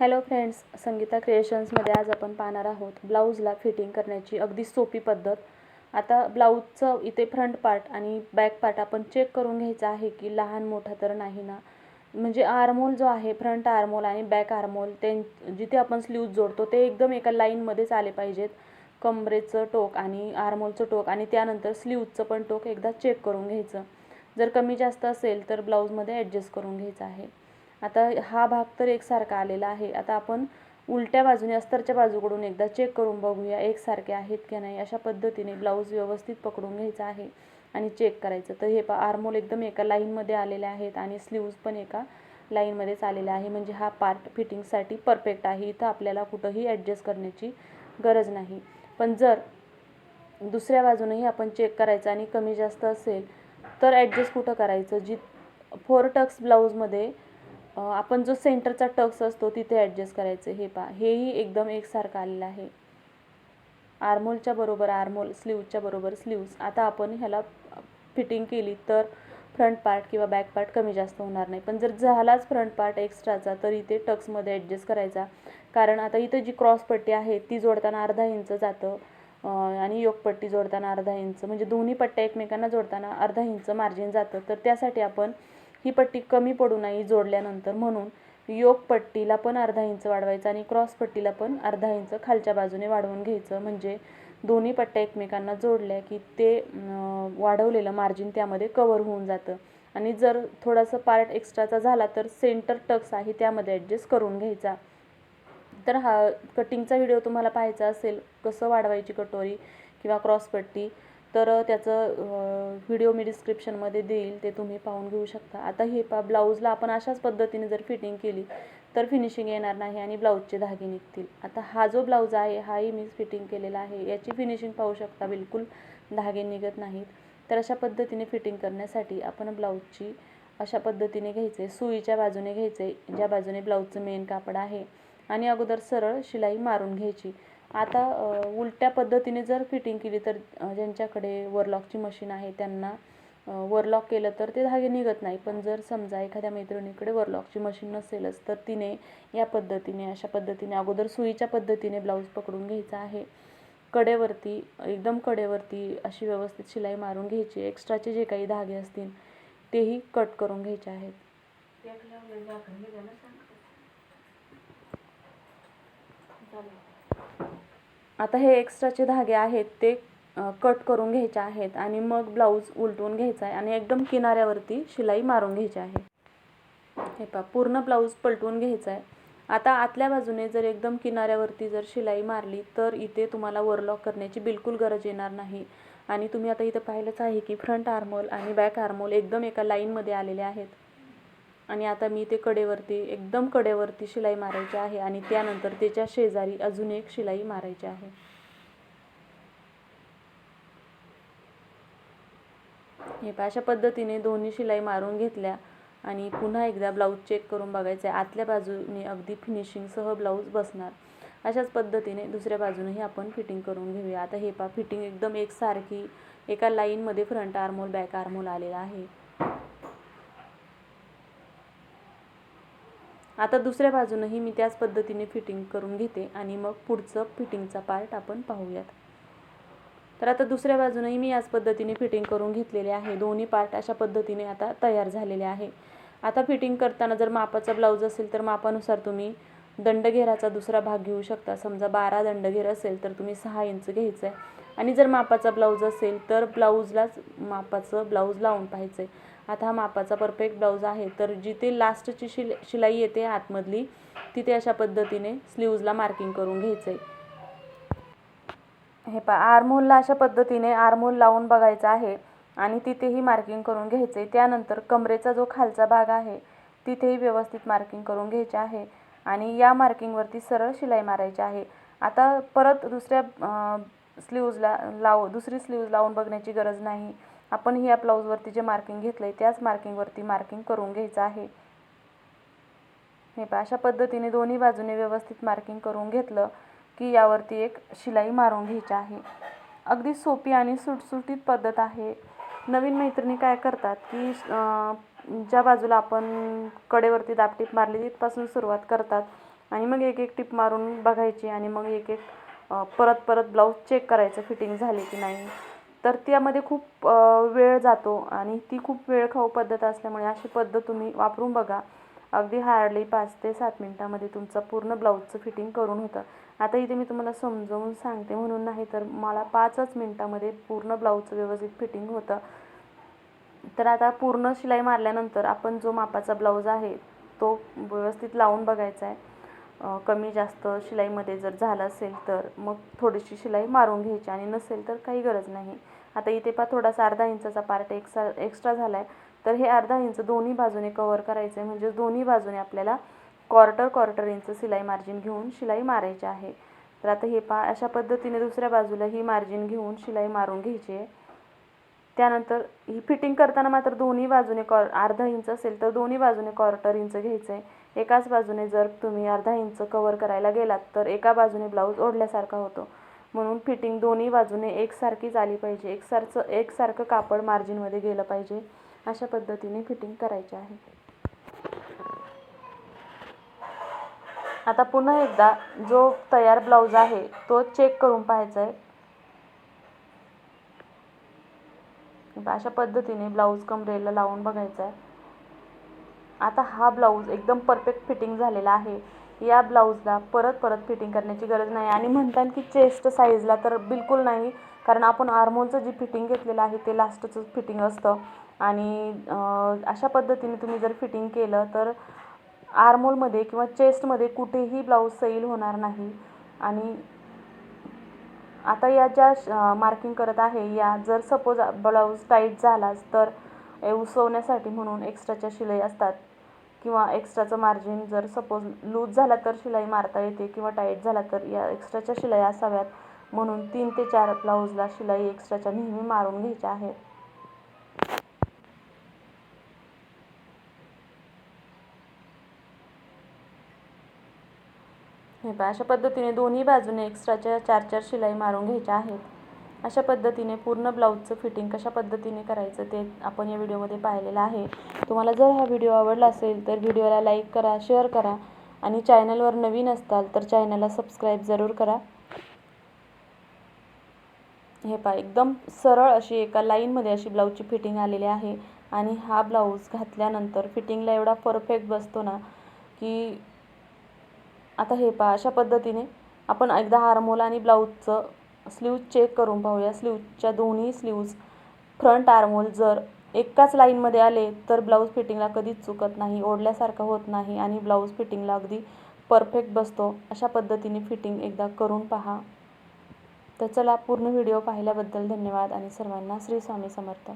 Hello friends Sangeeta क्रिएशन्समध्ये आज आपण पाहणार आहोत ब्लाऊजला फिटिंग करण्याची अगदी सोपी पद्धत. आता ब्लाऊजचं इथे फ्रंट पार्ट आणि बॅक पार्ट आपण चेक करून घ्यायचा आहे की लहान मोठा तर नाही ना? म्हणजे आर्मोल जो आहे फ्रंट आर्मोल आणि बॅक आर्मोल ते जिथे आपण स्लीव्ज जोडतो ते एकदम एका लाईनमध्येच आले पाहिजेत. कमरेचं टोक आणि आर्मोलचं टोक आणि त्यानंतर स्लीवचं पण टोक एकदा चेक करून घ्यायचं. जर कमी जास्त असेल तर ब्लाऊजमध्ये ॲडजस्ट करून घ्यायचं आहे. आता हा भाग तर एकसारखा आलेला आहे. आता आपण उलट्या बाजूने अस्तरच्या बाजूकडून एकदा चेक करून बघूया एकसारखे आहेत की नाही अशा पद्धतीने ब्लाऊज व्यवस्थित पकडून घ्यायचा आहे आणि चेक करायचं. तर हे पा आर्मोल एकदम एका लाईनमध्ये आलेले आहेत आणि स्लीव्ज पण एका लाईनमध्येच आलेले आहे. म्हणजे हा पार्ट फिटिंगसाठी परफेक्ट आहे. इथं आपल्याला कुठंही ॲडजस्ट करण्याची गरज नाही. पण जर दुसऱ्या बाजूनही आपण चेक करायचं आणि कमी जास्त असेल तर ॲडजस्ट कुठं करायचं? जी फोर टक्स ब्लाऊजमध्ये आपण जो सेंटरचा टक्स असतो तिथे ॲडजस्ट करायचं. हे पा हेही एकदम एकसारखं आलेलं आहे. आर्मोलच्या बरोबर आर्मोल स्लीवच्या बरोबर स्लीव्ज. आता आपण ह्याला फिटिंग केली तर फ्रंट पार्ट किंवा बॅक पार्ट कमी जास्त होणार नाही. पण जर झालाच फ्रंट पार्ट एक्स्ट्राचा तर इथे टक्समध्ये ॲडजस्ट करायचा. कारण आता इथं जी क्रॉस पट्टी आहे ती जोडताना अर्धा इंच जातं आणि योगपट्टी जोडताना अर्धा इंच. म्हणजे दोन्ही पट्ट्या एकमेकांना जोडताना अर्धा इंच मार्जिन जातं. तर त्यासाठी आपण ही पट्टी कमी पडू नाही जोडल्यानंतर म्हणून योग पट्टीला पण अर्धा इंच वाढवायचं आणि क्रॉस पट्टीला पण अर्धा इंच खालच्या बाजूने वाढवून घ्यायचं. म्हणजे दोन्ही पट्ट्या एकमेकांना जोडल्या की ते वाढवलेलं मार्जिन त्यामध्ये कवर होऊन जातं. आणि जर थोडासा पार्ट एक्स्ट्राचा झाला तर सेंटर टक्स आहे त्यामध्ये ॲडजस्ट करून घ्यायचा. तर हा कटिंगचा व्हिडिओ तुम्हाला पाहायचा असेल कसं वाढवायची कटोरी किंवा क्रॉसपट्टी तर त्याचं व्हिडिओ मी डिस्क्रिप्शनमध्ये देईल ते तुम्ही पाहून घेऊ शकता. आता हे पा ब्लाऊजला आपण अशाच पद्धतीने जर फिटिंग केली तर फिनिशिंग येणार नाही आणि ब्लाऊजचे धागे निघतील. आता हा जो ब्लाऊज आहे हाही मी फिटिंग केलेला आहे. याची फिनिशिंग पाहू शकता बिलकुल धागे निघत नाहीत. तर अशा पद्धतीने फिटिंग करण्यासाठी आपण ब्लाऊजची अशा पद्धतीने घ्यायचे. सुईच्या बाजूने घ्यायचे ज्या बाजूने ब्लाऊजचं मेन कापड आहे. आणि अगोदर सरळ शिलाई मारून घ्यायची. आता उलट्या पद्धतीने जर फिटिंग केली तर ज्यांच्याकडे वरलॉकची मशीन आहे त्यांना वरलॉक केलं तर ते धागे निघत नाही. पण जर समजा एखाद्या मैत्रिणीकडे वरलॉकची मशीन नसेलच तर तिने या पद्धतीने अशा पद्धतीने अगोदर सुईच्या पद्धतीने ब्लाऊज पकडून घ्यायचा आहे. कडेवरती एकदम कडेवरती अशी व्यवस्थित शिलाई मारून घ्यायची. एक्स्ट्राचे जे काही धागे असतील तेही कट करून घ्यायचे आहेत. आता हे एक्स्ट्राचे धागे आहेत ते कट करून घ्यायचे आहेत आणि मग ब्लाऊज उलटून घ्यायचा आहे आणि एकदम किनाऱ्यावरती शिलाई मारून घ्यायची आहे. हे पहा पूर्ण ब्लाऊज पलटून घ्यायचा आहे. आता आतल्या बाजूने जर एकदम किनाऱ्यावरती जर शिलाई मारली तर इथे तुम्हाला वरलॉक करण्याची बिलकुल गरज येणार नाही. आणि तुम्ही आता इथं पाहिलंच आहे की फ्रंट आर्मोल आणि बॅक आर्मोल एकदम एका लाईनमध्ये आलेले आहेत. आणि आता मी ते कडेवरती एकदम कडेवरती शिलाई मारायची आहे आणि त्यानंतर त्याच्या शेजारी अजून एक शिलाई मारायची आहे. हे अशा पद्धतीने दोन्ही शिलाई मारून घेतल्या आणि पुन्हा एकदा ब्लाऊज चेक करून बघायचं आहे. आतल्या बाजूने अगदी फिनिशिंगसह ब्लाऊज बसणार. अशाच पद्धतीने दुसऱ्या बाजूनेही आपण फिटिंग करून घेऊया. आता हे पा फिटिंग एकदम एकसारखी एका लाईनमध्ये फ्रंट आर्मोल बॅक आर्मोल आलेला आहे. आता दुसऱ्या बाजूनही मी त्याच पद्धतीने फिटिंग करून घेते आणि मग पुढचं फिटिंगचा पार्ट आपण पाहूयात. तर आता दुसऱ्या बाजूनही मी याच पद्धतीने फिटिंग करून घेतलेले आहे. दोन्ही पार्ट अशा पद्धतीने आता तयार झालेले आहे. आता फिटिंग करताना जर मापाचा ब्लाऊज असेल तर मापानुसार तुम्ही दंडघेराचा दुसरा भाग घेऊ शकता. समजा बारा दंडघेर असेल तर तुम्ही सहा इंच घ्यायचं आहे आणि जर मापाचा ब्लाऊज असेल तर ब्लाऊजलाच मापाचं ब्लाऊज लावून पाहायचं आहे आता हा मापाचा परफेक्ट ब्लाऊज आहे तर जिथे लास्टची शिल शिलाई येते आतमधली तिथे अशा पद्धतीने स्लीव्जला मार्किंग करून घ्यायचं आहे हे पा आर्महोलला अशा पद्धतीने आर्महोल लावून बघायचं आहे आणि तिथेही मार्किंग करून घ्यायचं आहे त्यानंतर कमरेचा जो खालचा भाग आहे तिथेही व्यवस्थित मार्किंग करून घ्यायचे आहे आणि या मार्किंगवरती सरळ शिलाई मारायची आहे. आता परत दुसऱ्या स्लीव्जला लाव दुसरी स्लीव्ज लावून बघण्याची गरज नाही. आपण ह्या ब्लाऊजवरती जे मार्किंग घेतलं आहे त्याच मार्किंगवरती मार्किंग करून घ्यायचं आहे. हे पहा अशा पद्धतीने दोन्ही बाजूने व्यवस्थित मार्किंग करून घेतलं की यावरती एक शिलाई मारून घ्यायची आहे. अगदी सोपी आणि सुटसुटीत पद्धत आहे. नवीन मैत्रिणी काय करतात की ज्या बाजूला आपण कडेवरती दापटीप मारली तिथपासून सुरुवात करतात. आणि मग एक एक टिप मारून बघायची आणि मग एक एक परत परत ब्लाऊज चेक करायचं फिटिंग झाली की नाही. तर त्यामध्ये खूप वेळ जातो आणि ती खूप वेळखाऊ पद्धत असल्यामुळे अशी पद्धत तुम्ही वापरून बघा. अगदी हार्डली पाच ते सात मिनटामध्ये तुमचं पूर्ण ब्लाऊजचं फिटिंग करून होतं. आता इथे मी तुम्हाला समजावून सांगते म्हणून नाही तर मला पाचच मिनटामध्ये पूर्ण ब्लाऊजचं व्यवस्थित फिटिंग होतं. तर आता पूर्ण शिलाई मारल्यानंतर आपण जो मापाचा ब्लाऊज आहे तो व्यवस्थित लावून बघायचा आहे. कमी जास्त शिलाईमध्ये जर झालं असेल तर मग थोडीशी शिलाई मारून घ्यायची आणि नसेल तर काही गरज नाही. आता इथे पा थोडासा अर्धा इंचाचा पार्ट एक्सा एक्स्ट्रा झाला आहे तर हे अर्धा इंच दोन्ही बाजूने कवर करायचं आहे म्हणजे दोन्ही बाजूने आपल्याला क्वार्टर क्वार्टर इंच शिलाई मार्जिन घेऊन शिलाई मारायची आहे. तर आता हे पा अशा पद्धतीने दुसऱ्या बाजूला ही मार्जिन घेऊन शिलाई मारून घ्यायची आहे. त्यानंतर ही फिटिंग करताना मात्र दोन्ही बाजूने कॉर अर्धा इंच असेल तर दोन्ही बाजूने क्वार्टर इंच घ्यायचं आहे एकाच बाजूने जर तुम्ही अर्धा इंच कवर करायला गेलात तर एका बाजूने ब्लाऊज ओढल्यासारखा होतो. म्हणून फिटिंग दोन्ही बाजूने एकसारखीच आली पाहिजे. एकसारचं एकसारखं कापड मार्जिनमध्ये गेलं पाहिजे. अशा पद्धतीने फिटिंग करायची आहे. आता पुन्हा एकदा जो तयार ब्लाऊज आहे तो चेक करून पाहायचा आहे अशा पद्धतीने ब्लाऊज कमरेला लावून बघायचा आहे. आता हा ब्लाऊज एकदम परफेक्ट फिटिंग झालेला आहे. या ब्लाऊजला परत परत फिटिंग करण्याची गरज नाही. आणि म्हणतात की चेस्ट साईजला तर बिलकुल नाही कारण आपण आर्मोलचं जे फिटिंग घेतलेलं आहे ते लास्टचं फिटिंग असतं. आणि अशा पद्धतीने तुम्ही जर फिटिंग केलं तर आर्मोलमध्ये किंवा चेस्टमध्ये कुठेही ब्लाऊज सैल होणार नाही. आणि आता या ज्या मार्किंग करत आहे या जर सपोज ब्लाऊज टाईट झालाच तर उसवण्यासाठी म्हणून एक्स्ट्राच्या शिलाई असतात. किंवा एक्स्ट्राचं मार्जिन जर सपोज लूज झाला तर शिलाई मारता येते किंवा टाईट झाला तर या एक्स्ट्राच्या शिलाई असाव्यात. म्हणून तीन ते चार ब्लाऊजला शिलाई एक्स्ट्राच्या नेहमी मारून घ्यायच्या आहेत. हे पहा अशा पद्धतीने दोन्ही बाजूने एक्स्ट्राच्या चार चार शिलाई मारून घ्यायच्या आहेत. अशा पद्धतीने पूर्ण ब्लाऊजचं फिटिंग कशा पद्धतीने करायचं ते आपण या व्हिडिओमध्ये पाहिलेलं आहे. तुम्हाला जर हा व्हिडिओ आवडला असेल तर व्हिडिओला लाईक करा शेअर करा आणि चॅनलवर नवीन असताल तर चॅनलला सबस्क्राईब जरूर करा. हे पहा एकदम सरळ अशी एका लाईनमध्ये अशी ब्लाऊजची फिटिंग आलेली आहे. आणि हा ब्लाऊज घातल्यानंतर फिटिंगला एवढा परफेक्ट बसतो ना की आता हे पहा अशा पद्धतीने आपण एकदा आर्मोल आणि ब्लाऊजचं स्लीव्ज चेक करून पाहूया. स्लीवच्या दोन्ही स्लीव्ज फ्रंट आर्मोल जर एकाच लाईनमध्ये आले तर ब्लाऊज फिटिंगला कधीच चुकत नाही ओढल्यासारखं होत नाही आणि ब्लाऊज फिटिंगला अगदी परफेक्ट बसतो. अशा पद्धतीने फिटिंग एकदा करून पहा. तर चला पूर्ण व्हिडिओ पाहिल्याबद्दल धन्यवाद आणि सर्वांना श्री स्वामी समर्थ.